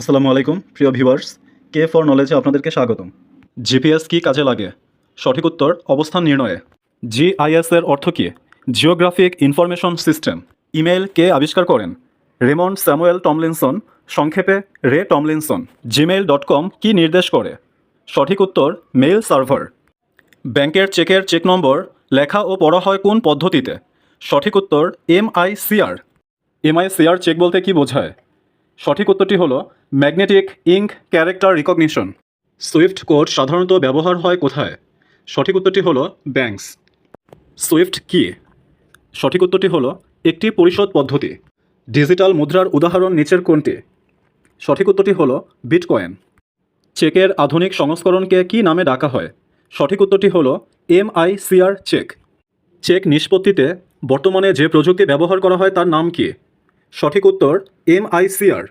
আসসালামু আলাইকুম, প্রিয় ভিউয়ার্স কে ফর নলেজে আপনাদেরকে স্বাগতম। জিপিএস কি কাজে লাগে? সঠিক উত্তর, অবস্থান নির্ণয়ে। জিআইএস এর অর্থ কী? জিওগ্রাফিক ইনফরমেশন সিস্টেম ইমেল কে আবিষ্কার করেন? রেমন্ড স্যামুয়েল টমলিনসন সংক্ষেপে Ray Tomlinson Gmail dot com কী নির্দেশ করে? সঠিক উত্তর মেইল সার্ভার ব্যাংকের চেকের চেক নম্বর, লেখা ও পড়া হয় কোন পদ্ধতিতে? সঠিক উত্তর এমআইসিআর এমআইসিআর চেক বলতে কি বোঝায়? সঠিক উত্তরটি হলো magnetic ink character recognition. SWIFT code সাধারণত ব্যবহার হয় কোথায়? সঠিক উত্তরটি হলো ব্যাংকস। সুইফট কি? সঠিক উত্তরটি হলো একটি পরিশোধ পদ্ধতি। ডিজিটাল মুদ্রার উদাহরণ নিচের কোনটি? সঠিক উত্তরটি হলো বিটকয়েন। চেকের আধুনিক সংস্করণকে কি নামে ডাকা হয়? সঠিক উত্তরটি হল এম হলো এমআইসিআর চেক। চেক নিষ্পত্তিতে বর্তমানে যে প্রযুক্তি ব্যবহার করা হয় তার নাম কি? সঠিক উত্তর এম আই এমআইসিআর।